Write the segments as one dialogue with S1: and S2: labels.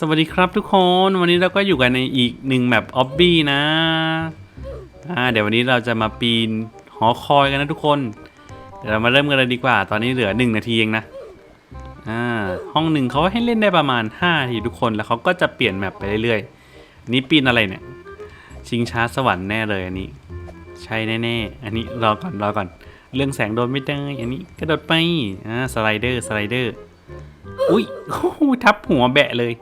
S1: สวัสดีครับทุกคนวันนี้เราก็อยู่กันในอีกหนึ่งแมปออบบี้นะอ่าเดี๋ยววันนี้เราจะมาปีนหอคอยกันนะทุกคน เดี๋ยวเรามาเริ่มกันเลยดีกว่า ตอนนี้เหลือหนึ่งนาทีเองนะอ่าห้องหนึ่งเขาให้เล่นได้ประมาณ5นาทีทุกคนแล้วเขาก็จะเปลี่ยนแมปไปเรื่อยๆนี่ปีนอะไรเนี่ย ชิงช้าสวรรค์แน่เลยอันนี้ ใช่แน่ๆอันนี้รอก่อนรอก่อน เรื่องแสงโดนไม่ได้อันนี้กระโดดไปอ่าสไลเดอร์สไลเดอร์อุ้ยโอ้ทับหัวแบะเลย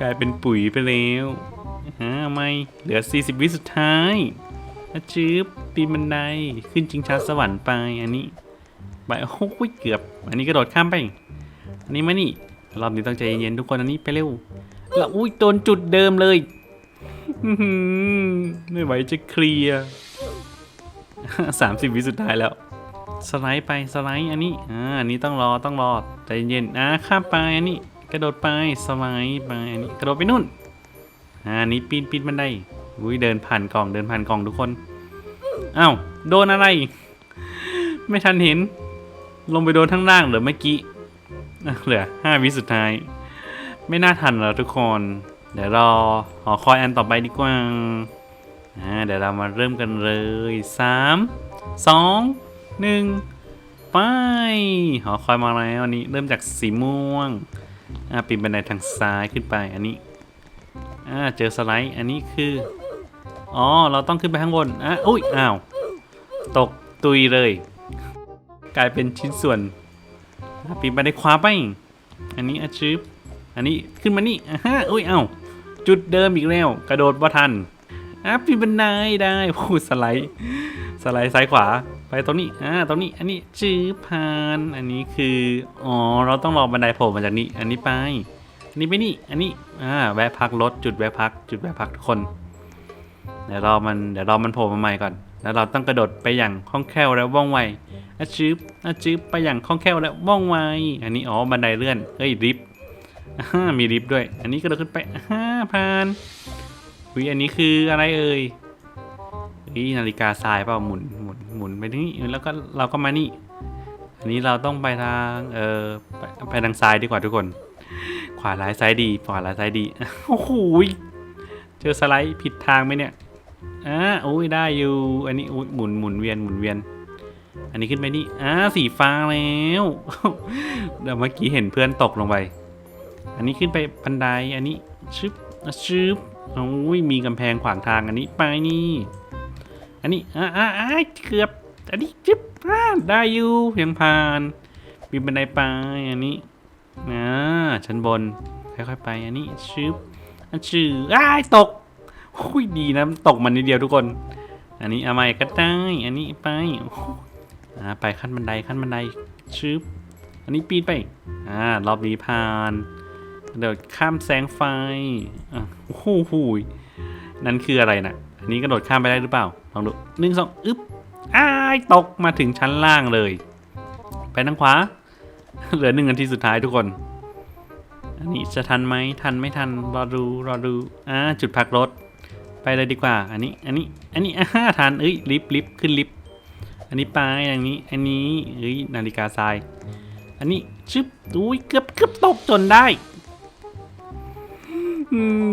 S1: กลายเป็นปุ๋ยไปแล้วฮะไม่เหลือ 40 วิสุดท้ายอาจืบปีนบันไดขึ้นจิงช้าสวรรค์ไปอันนี้ไปโอ้โหเกือบ อันนี้กระโดดข้ามไป อันนี้มานี่รอบนี้ต้องใจเย็นๆทุกคนอันนี้ไปเร็วแล้วอุ้ยโดนจุดเดิมเลยไม่ไหวจะเคลียร์สามสิบวิสุดท้ายแล้ว สไลด์ไปสไลด์อันนี้อ่าอันนี้ต้องรอต้องรอใจเย็นอ่าข้ามไปอันนี้ กระโดดไปสไลด์ไปอันนี้กระโดดไปนู่นอ่าอันนี้ปีนปีนบันไดอุ้ยเดินผ่านกล่องเดินผ่านกล่องทุกคนอ้าวโดนอะไร ไม่ทันเห็น ลงไปโดนทั้งล่างเหรือเมื่อกี้เหลือห้าวิสุดท้าย ไม่น่าทันแล้วทุกคน เดี๋ยวรอหอคอยอันต่อไปดีกว่าอ่าเดี๋ยวเรามาเริ่มกันเลยสามสองหนึ่งไปหอคอยมาแล้วอันนี้เริ่มจากสีม่วง อ่าปีนบันไดทางซ้ายขึ้นไปอันนี้อ่าเจอสไลด์อันนี้คืออ๋อเราต้องขึ้นไปข้างบนอะอุ้ยอ้าวตกตุยเลย กลายเป็นชิ้นส่วนปีนบันไดขวาไป อันนี้อาชืบอันนี้ขึ้นมานี่อ่าฮะอุ้ยเอ้าจุดเดิมอีกแล้ว กระโดดว่าทันอะปีนบันไดได้พูดสไลด์สไลด์ซ้ายขวา ไปตรงนี้ อ่า ตรงนี้ อันนี้จื้อผ่าน อันนี้คือ อ๋อ เราต้องรอบันไดโผล่มาจากนี้ อันนี้ไป อันนี้ไปนี่ อันนี้ อ่า แวะพักรถ จุดแวะพัก จุดแวะพักทุกคน เดี๋ยวรอมัน เดี๋ยวรอมันโผล่มาใหม่ก่อน แล้วเราต้องกระโดดไปอย่างคล่องแคล่วและว่องไวอาชืบอาชืบไปอย่างคล่องแคล่วและว่องไว อันนี้ อ๋อ บันไดเลื่อนเฮ้ย ลิฟต์มีลิฟต์ด้วย อันนี้กระโดดขึ้นไปอ่าผ่านวิอันนี้คืออะไรเอ่ย นี่นาฬิกาทรายเปล่าหมุนหมุนหมุนไปนี่แล้วก็เราก็มานี่อันนี้เราต้องไปทางเออไปไปทางซ้ายดีกว่าทุกคน ขวาร้ายซ้ายดีขวาร้ายซ้ายดีโอ้โหเจอสไลด์ผิดทางไหมเนี่ยอ่าโอ้ยได้อยู่ อันนี้อุ๊ยหมุนหมุนเวียนหมุนเวียน อันนี้ขึ้นไปนี่อ่าสีฟ้าแล้วเดี๋ยวเมื่อกี้เห็นเพื่อนตกลงไป อันนี้ขึ้นไปบันไดอันนี้ชึบชึบโอ้ยมีกำแพงขวางทางอันนี้ไปนี่ นนี้อ่าอ่าอ่าเกือบ อันนี้จิ๊บอ่าได้อยู่ยังผ่านปีนบันไดไปอันนี้อ่าชั้นบนค่อยๆไป อันนี้ชึบอันชื่ออ้ายตกหุยดีนะตกมันนิดเดียวทุกคน อันนี้เอาใหม่ก็ได้อันนี้ไปอ่าไปขั้นบันไดขั้นบันไดชึบอันนี้ปีนไปอ่ารอบนี้ผ่านเดี๋ยวข้ามแสงไฟอะโอ้โหหูยนั่นคืออะไรนะ นี้กระโดดข้ามไปได้หรือเปล่าลองดูหนึ่งสองอึ๊บอ้ายตกมาถึงชั้นล่างเลย ไปทางขวา เหลือหนึ่งนาทีสุดท้ายทุกคน อันนี้จะทันไหมทันไม่ทันรอดูรอดูอ่าจุดพักรถ ไปเลยดีกว่า อันนี้อันนี้อันนี้อ่าทันเอ้ยลิฟต์ลิฟต์ขึ้นลิฟต์อันนี้ไปอย่างนี้อันนี้เอ้ยนาฬิกาทราย อันนี้ชึบอุ้ยเกือบเกือบตกจนได้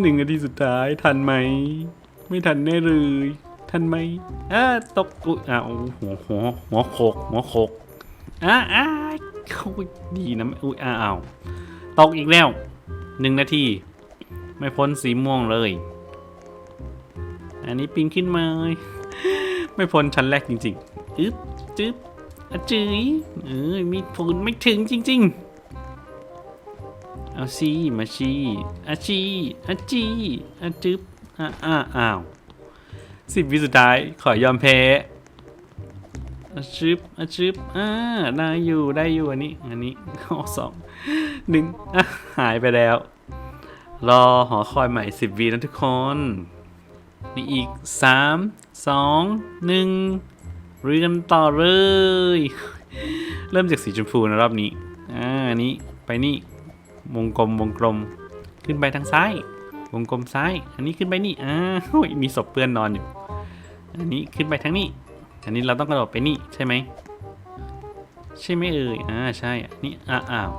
S1: หนึ่งนาทีสุดท้ายทันไหม ไม่ทันแน่เลย ทันไหมอ่าตกอุ้ยอ่าโอ้หัวหัวหัวโขกหัวโขกอ่าอ่าโอ้ยดีนะอุ้ยอ้าวตกอีกแล้วหนึ่งนาที ไม่พ้นสีม่วงเลย อันนี้ปีนขึ้นมา ไม่พ้นชั้นแรกจริงๆอึ๊บจึ๊บอะจืยเออมีฝืนไม่ถึงจริง ๆ เอาซีมาชีอาชีอาจีอาจึ๊บ อ่าอ่าอ้าวสิบวิสุดท้ายขอยอมแพ้อาชึบอาชึบอ่าได้อยู่ได้อยู่อันนี้อันนี้ข้อสองหนึ่งอะหายไปแล้ว รอหอคอยใหม่สิบวินะทุกคนนี่อีกสามสองหนึ่งเรียนต่อเลย เริ่มจากสีชมพูนะรอบนี้อ่าอันนี้ไปนี่วงกลมวงกลมขึ้นไปทางซ้าย วงกลมซ้าย อันนี้ขึ้นไปนี่อ่าโอ้ยมีศพเปื้อนนอนอยู่ อันนี้ขึ้นไปทางนี้ อันนี้เราต้องกระโดดไปนี่ใช่ไหม ใช่ไหมเอ่ย อ่าใช่ อันนี้อ่าอ้าว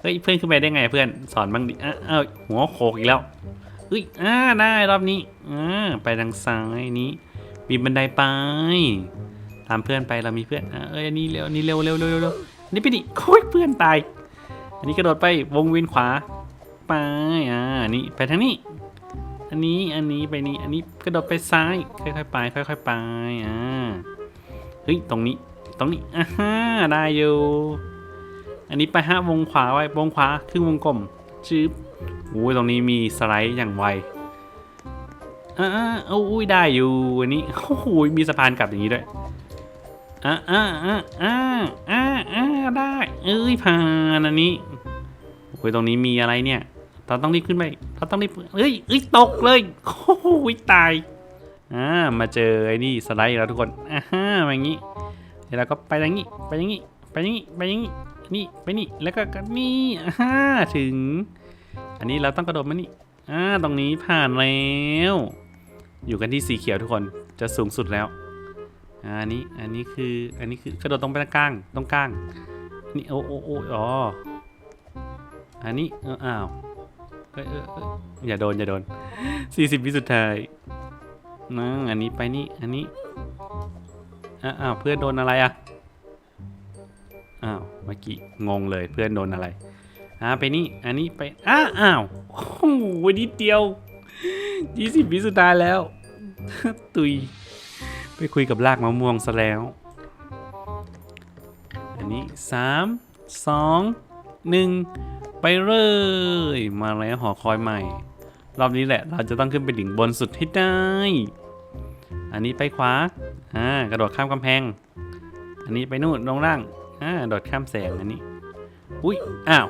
S1: เฮ้ยเพื่อนขึ้นไปได้ไงเพื่อนสอนบ้างดิ อ้าวหัวโขกอีกแล้วเฮ้ยอ่าได้รอบนี้อ่าไปทางซ้ายนี้ปีนบันไดไป ตามเพื่อนไปเรามีเพื่อนอะเอ้ยอันนี้เร็วอันนี้เร็วเร็วเร็วเร็วเร็วอันนี้ไปดิโอ้ยเพื่อนตาย อันนี้กระโดดไปวงเวียนขวา ไปอ่านนี้ไปทางนี้ อันนี้อันนี้ไปนี่อันนี้กระโดดไปซ้ายค่อยๆไปค่อยๆไปอ่าเฮ้ยตรงนี้ ตรงนี้อ่าฮะได้อยู่อันนี้ไปฮะวงขวาไว้วงขวาครึ่งวงกลมชืบโอ้ยตรงนี้มีสไลด์อย่างไวอ่าๆเอาอุ้ยได้อยู่อันนี้โอ้โหมีสะพานกลับอย่างนี้ด้วยอ่าอ่าอ่าอ่าอ่าอ่าได้ เอ้ยผ่านอันนี้โอ้ยตรงนี้มีอะไรเนี่ย เราต้องรีบขึ้นไปเราต้องรีบเอ้ยเอ้ยตกเลยโอ้โหตายอ่ามาเจอไอ้นี่สไลด์แล้วทุกคนอ่าฮะมาอย่างนี้เดี๋ยวเราก็ไปอย่างนี้ไปอย่างนี้ไปอย่างนี้ไปอย่างนี้นี่ไปนี่แล้วก็นี่อ่าฮะถึง อันนี้เราต้องกระโดดมานี่อ่าตรงนี้ผ่านแล้วอยู่กันที่สีเขียวทุกคนจะสูงสุดแล้วอันนี้อันนี้คืออันนี้คือกระโดดตรงไปตรงกลางตรงกลางนี่โอ้โอ้โอ้อ๋ออันนี้อ้าว เอ้ยเอ้ยเอ้ยอย่าโดน อย่าโดนสี่สิบวิสุดท้ายนะอันนี้ไปนี่ อันนี้ อ้าอ้าวเพื่อนโดนอะไรอะ อ้าวเมื่อกี้งงเลยเพื่อนโดนอะไร อ่าไปนี่ อันนี้ไป อ้าอ้าวโอ้โหนิดเดียวยี่สิบวิสุดท้ายแล้ว ตุย ไปคุยกับลากมะม่วงซะแล้ว อันนี้สามสองหนึ่ง ไปเลยมาแล้วหอคอยใหม่ รอบนี้แหละ เราจะต้องขึ้นไปถึงบนสุดให้ได้ อันนี้ไปขวาอ่ากระโดดข้ามกำแพง อันนี้ไปนู่นลงล่างอ่าโดดข้ามแสงอันนี้ อุ้ยอ้าว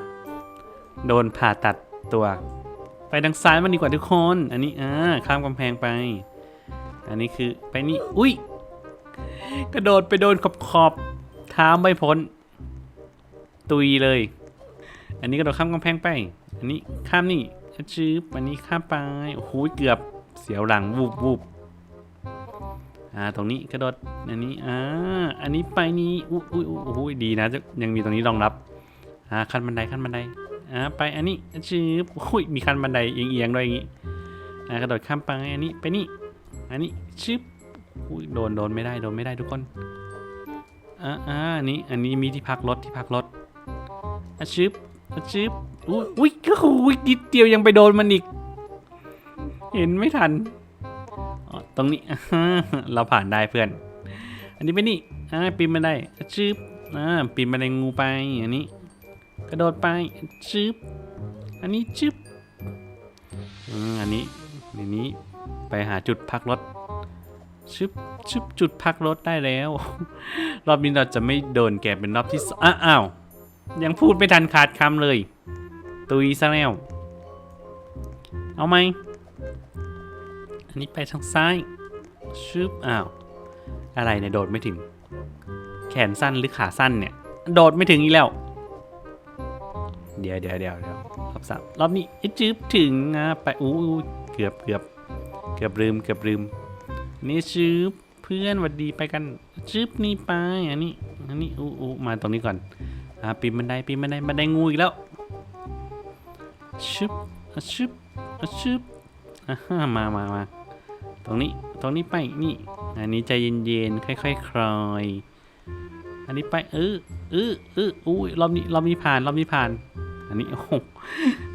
S1: โดนผ่าตัดตัว ไปทางซ้ายมันดีกว่าทุกคน อันนี้อ่าข้ามกำแพงไป อันนี้คือไปนี่อุ้ยกระโดดไปโดนขอบขอบเท้าไม่พ้น ตุยเลย อันนี้กระโดดข้ามกำแพงไป อันนี้ข้ามนี่ชืบอันนี้ข้ามไป โอ้โหเกือบเสียวหลังวูบวูบอ่า ตรงนี้กระโดด อันนี้ อ่า อันนี้ไปนี่อุ้ยอุ้ยอุ้ยโอ้โหดีนะจะยังมีตรงนี้รองรับ อ่า ขั้นบันไดขั้นบันได อ่า ไป อันนี้ชืบโอ้ยมีขั้นบันไดเอียงๆด้วยอย่างงี้ อ่า กระโดดข้ามไป อันนี้ ไปนี่ อันนี้ชืบอุ้ยโดน โดนไม่ได้ โดนไม่ได้ทุกคน อ่าอ่าอันนี้ อันนี้มีที่พักรถ ที่พักรถอะชืบ ชิบอุ้ยก็อุ้ยนิดเดียวยังไปโดนมันอีก เห็นไม่ทันตรงนี้เราผ่านได้เพื่อน อันนี้ไปนี่อ่าปีนมาได้ชิบอ่าปีนมาได้งูไปอันนี้ กระโดดไปชิบอันนี้ชิบอันนี้อันนี้ไปหาจุดพักรถชึบชึบจุดพักรถได้แล้ว รอบนี้เราจะไม่โดนแกเป็นรอบที่สองอ้าว ยังพูดไม่ทันขาดคำเลย ตุยซะแล้ว เอาไหม อันนี้ไปทางซ้าย ชึบอ้าว อะไรเนี่ย โดดไม่ถึง แขนสั้นหรือขาสั้นเนี่ย โดดไม่ถึงอีกแล้ว เดี๋ยวเดี๋ยวเดี๋ยวเดี๋ยวรอบสามรอบนี้ไอ้จืบถึงอะไปอู้อู้เกือบเกือบเกือบลืมเกือบลืม นี่ชืบเพื่อนหวัดดีไปกันชืบนี่ไป อันนี้ อันนี้อู้อู้มาตรงนี้ก่อน อ่าปีนบันไดปีนบันไดบันไดงูอีกแล้วชึบอชึบอชึบอ่าฮะมามามาตรงนี้ตรงนี้ไปนี่ อันนี้ใจเย็นๆค่อยๆคคลอยอันนี้ไปเออเออเอออุ้ยรอบนี้รอบนี้ผ่านรอบนี้ผ่าน อันนี้โอ้โห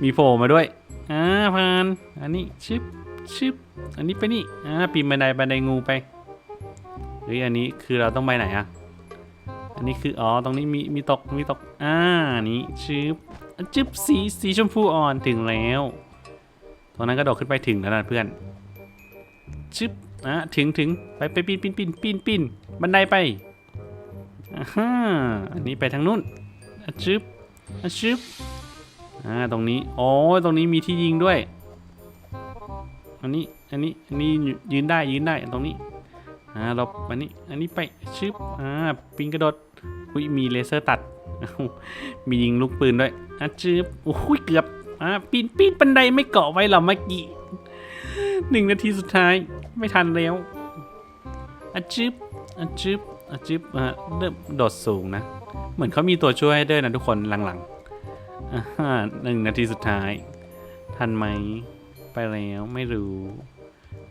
S1: มีโผล่มาด้วยอ่าผ่าน อันนี้ชึบชึบอันนี้ไปนี่อ่าปีนบันไดบันไดงูไปเฮ้ยอันนี้คือเราต้องไปไหนอะ อันนี้คืออ๋อตรงนี้มีมีตกมีตกอ่านี้ชืบจึบสีสีชมพูอ่อนถึงแล้วตรงนั้นก็โดดขึ้นไปถึงแล้วนะเพื่อนชึบอะถึงถึงไปไปปีนปีนปีนปีนปีนบันไดไปอ่าฮะอันนี้ไปทางนู้นชึบชึบอ่าตรงนี้โอ้ตรงนี้มีที่ยิงด้วย อันนี้อันนี้อันนี้ยืนได้ยืนได้ตรงนี้อ่าเราอันนี้อันนี้ไปชึบอ่าปิงกระโดด อุ้ยมีเลเซอร์ตัด มียิงลูกปืนด้วยอะชึบโอ้ยเกือบอ่าปีนปีนบันไดไม่เกาะไว้หรอเมื่อกี้หนึ่งนาทีสุดท้ายไม่ทันแล้วอะชึบอะชึบอะชึบอ่าเริ่มโดดสูงนะ เหมือนเขามีตัวช่วยให้ด้วยนะทุกคนหลังๆอ่าฮะหนึ่งนาทีสุดท้าย ทันไหมไปแล้วไม่รู้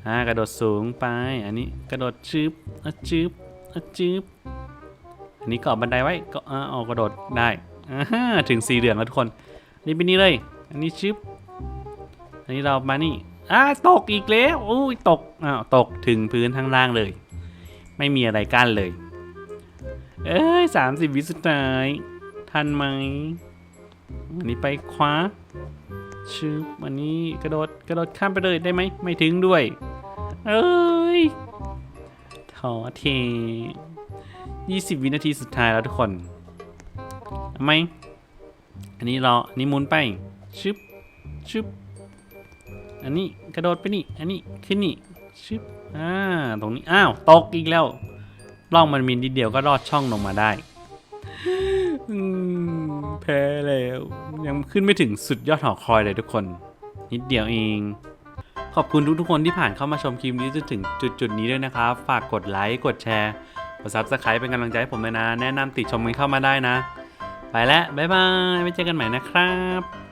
S1: อ่ากระโดดสูงไป อันนี้กระโดดชืบอะชืบอะชืบ อันนี้เกาะบันไดไว้ก็อ่าเอากระโดดได้ถึงสีเหลืองแล้วทุกคนนนี้เป็นนี่เลย อันนี้ชืบอันนี้เรามานี่อ่าตกอีกแล้วอุ้ยตกอ้าวตกถึงพื้นข้างล่างเลย ไม่มีอะไรกั้นเลย เอ้ยสามสิบวิสุดท้ายทันไหมอันนี้ไปคว้าชืบอันนี้กระโดดกระโดดข้ามไปเลยได้ไหมไม่ถึงด้วย เอ้ยท้อเท ยี่สิบวินาทีสุดท้ายแล้วทุกคนทำไมอันนี้รออันนี้หมุนไปชึบชึบอันนี้กระโดดไปนี่ อันนี้ขึ้นนี่ชึบอ่าตรงนี้อ้าวตกอีกแล้วร่องมันมีนิดเดียวก็รอดช่องลงมาได้แพ้แล้ว ยังขึ้นไม่ถึงสุดยอดหอคอยเลยทุกคน นิดเดียวเอง ขอบคุณทุกๆคนที่ผ่านเข้ามาชมคลิปนี้จนถึงจุดๆนี้ด้วยนะครับ ฝากกดไลค์ กดแชร์ กดซับสไครป์เป็นกำลังใจให้ผมเลยนะ แนะนำติดชมกันเข้ามาได้นะ ไปแล้วบ๊ายบายไว้เจอกันใหม่นะครับ